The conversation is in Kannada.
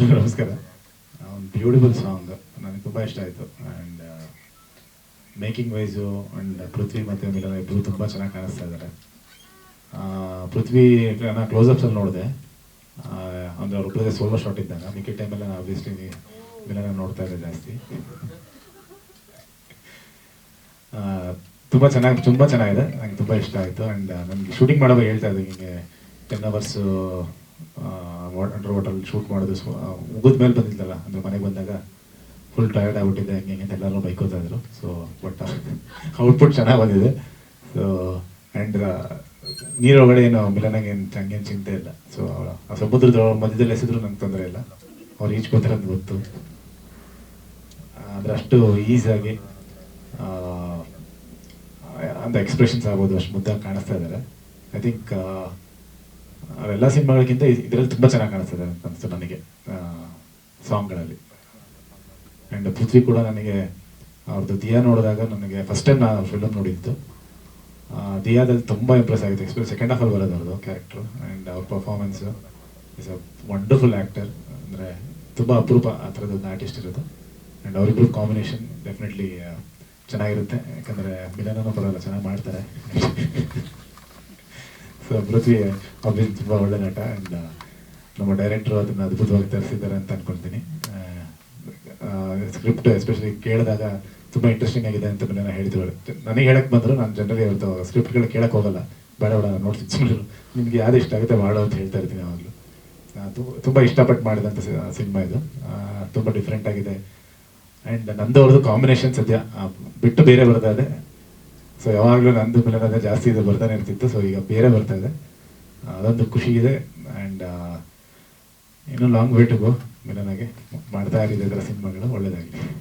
ನಮಸ್ಕಾರ. ಒಂದು ಬ್ಯೂಟಿಫುಲ್ ಸಾಂಗ್ ನನಗೆ ತುಂಬ ಇಷ್ಟ ಆಯಿತು. And making wise and Prithvi ಮತ್ತು ಮಿಲನ ಇಬ್ಬರು ತುಂಬ ಚೆನ್ನಾಗಿ ಕಾಣಿಸ್ತಾ ಇದ್ದಾರೆ ಪೃಥ್ವಿ ನಾನು ಕ್ಲೋಸಪ್ಸಲ್ಲಿ ನೋಡಿದೆ. ಅಂದರೆ ಅವ್ರ ಪ್ರದೇಶ ಸೋಲೋ ಶಾಟ್ ಇದ್ದಾಗ. ಮಿಕ್ಕಿ ಟೈಮಲ್ಲಿ ನಾನು ಆಬ್ವಿಯಸ್ಲಿ ಮಿಲನ ನೋಡ್ತಾ ಇದ್ದೆ ಜಾಸ್ತಿ. ತುಂಬ ಚೆನ್ನಾಗಿ, ತುಂಬ ಚೆನ್ನಾಗಿದೆ. ನಂಗೆ ತುಂಬ ಇಷ್ಟ ಆಯಿತು. ಆ್ಯಂಡ್ ನನಗೆ ಶೂಟಿಂಗ್ ಮಾಡುವಾಗ ಹೇಳ್ತಾ ಇದ್ದೆ ಹಿಂಗೆ ten hours under water shoot ಮಾಡೋದು ಮುಗಿದ ಮೇಲೆ ಬಂದಿದ್ದಲ್ಲ ಅಂದರೆ ಮನೆಗೆ ಬಂದಾಗ ಫುಲ್ ಟಯರ್ಡ್ ಆಗ್ಬಿಟ್ಟಿದೆ, ಹಂಗೆ ಹಿಂಗೆ ಎಲ್ಲರೂ ಬೈಕೋತಾ ಇದ್ರು. ಸೊ ಬಟ್ ಔಟ್ಪುಟ್ ಚೆನ್ನಾಗಿ ಬಂದಿದೆ. ಸೊ ಆ್ಯಂಡ್ ನೀರೊಳಗಡೆ ಏನು ಮಿಲನಾಗ ಏನು ಹಂಗೇನು ಚಿಂತೆ ಇಲ್ಲ. ಸೊ ಅವಳ, ಆ ಸಮುದ್ರದ ಮಧ್ಯದಲ್ಲಿ ಎಸೆದ್ರು ನಂಗೆ ತೊಂದರೆ ಇಲ್ಲ. ಅವ್ರು ಈಜ್ಕೋತಾರೆ ಅಂತ ಗೊತ್ತು. ಅಷ್ಟು ಈಸಿಯಾಗಿ ಅಂತ ಎಕ್ಸ್ಪ್ರೆಷನ್ಸ್ ಆಗ್ಬೋದು, ಅಷ್ಟು ಮುದ್ದಾಗಿ ಕಾಣಿಸ್ತಾ ಇದ್ದಾರೆ ಐ ಥಿಂಕ್ ಅವೆಲ್ಲ ಸಿನಿಮಾಗಳಿಗಿಂತ ಇದರಲ್ಲಿ ತುಂಬ ಚೆನ್ನಾಗಿ ಕಾಣಿಸ್ತದೆ ಅನಿಸ್ತು ನನಗೆ ಸಾಂಗ್ಗಳಲ್ಲಿ. ಆ್ಯಂಡ್ ಪೃಥ್ವಿ ಕೂಡ ನನಗೆ ಅವ್ರದ್ದು ದಿಯಾ ನೋಡಿದಾಗ ನನಗೆ ಫಸ್ಟ್ ಟೈಮ್ ನಾನು ಫಿಲಮ್ ನೋಡಿದ್ದು. ದಿಯಾದಲ್ಲಿ ತುಂಬ ಇಂಪ್ರೆಸ್ ಆಗಿದೆ ಎಕ್ಸ್ಪೆಷಲಿ ಸೆಕೆಂಡ್ ಹಾಫಲ್ಲಿ ಬರೋದು ಅವ್ರದ್ದು ಕ್ಯಾರೆಕ್ಟರ್ ಆ್ಯಂಡ್ ಅವ್ರ performance is a wonderful actor ಅಂದರೆ ತುಂಬ ಅಪರೂಪ ಆ ಥರದ ಒಂದು ಆರ್ಟಿಸ್ಟ್ ಇರೋದು. ಆ್ಯಂಡ್ ಅವರಿಬ್ಬರು ಕಾಂಬಿನೇಷನ್ ಡೆಫಿನೆಟ್ಲಿ ಚೆನ್ನಾಗಿರುತ್ತೆ. ಯಾಕಂದರೆ ಮಿಲನೂ ಬರೋಲ್ಲ ಚೆನ್ನಾಗಿ ಮಾಡ್ತಾರೆ. ಸೊ ಪೃಥ್ವಿ ಅವ್ರಿಗೆ ತುಂಬ ಒಳ್ಳೆ ನಟ ಆ್ಯಂಡ್ ನಮ್ಮ ಡೈರೆಕ್ಟ್ರು ಅದನ್ನು ಅದ್ಭುತವಾಗಿ ತರಿಸಿದ್ದಾರೆ ಅಂತ ಅನ್ಕೊಳ್ತೀನಿ ಸ್ಕ್ರಿಪ್ಟ್ ಎಸ್ಪೆಷಲಿ ಕೇಳಿದಾಗ ತುಂಬ ಇಂಟ್ರೆಸ್ಟಿಂಗ್ ಆಗಿದೆ ಅಂತ ನಾನು ಹೇಳಿದ್ರು. ನನಗೆ ಹೇಳಕ್ಕೆ ಬಂದರು, ನಾನು ಜನರಲಿ ಹೇಳ್ತಾ ಸ್ಕ್ರಿಪ್ಟ್ಗಳು ಕೇಳಕ್ಕೆ ಹೋಗಲ್ಲ. ಬೇಡ ಬೇಡ ನೋಡ್ತೀನಿ ಸುಮ್ಮನೆ ನಿಮ್ಗೆ ಯಾವ್ದು ಇಷ್ಟ ಆಗುತ್ತೆ ಮಾಡೋ ಅಂತ ಹೇಳ್ತಾ ಇರ್ತೀನಿ ಯಾವಾಗಲೂ. ತುಂಬ ಇಷ್ಟಪಟ್ಟು ಮಾಡಿದಂಥ ಸಿನಿಮಾ ಇದು. ತುಂಬ ಡಿಫ್ರೆಂಟ್ ಆಗಿದೆ. ಆ್ಯಂಡ್ ನಂದು ಅವ್ರದ್ದು ಕಾಂಬಿನೇಷನ್ ಸದ್ಯ ಬಿಟ್ಟು ಬೇರೆ ಇದೆ ಸೊ ಯಾವಾಗಲೂ ನಂದು ಮಿಲನದ ಜಾಸ್ತಿ ಇದು ಬರ್ತಾನೆ ಇರ್ತಿತ್ತು. ಸೊ ಈಗ ಬೇರೆ ಬರ್ತಾ ಇದೆ. ಅದೊಂದು ಖುಷಿ ಇದೆ. ಆ್ಯಂಡ್ ಇನ್ನೂ ಲಾಂಗ್ ವೇಟ್ ಗೋ ಮಿಲನಾಗೆ ಮಾಡ್ತಾ ಇರಿದೆ ಇದರ ಸಿನಿಮಾಗಳು. ಒಳ್ಳೇದಾಗಲಿ.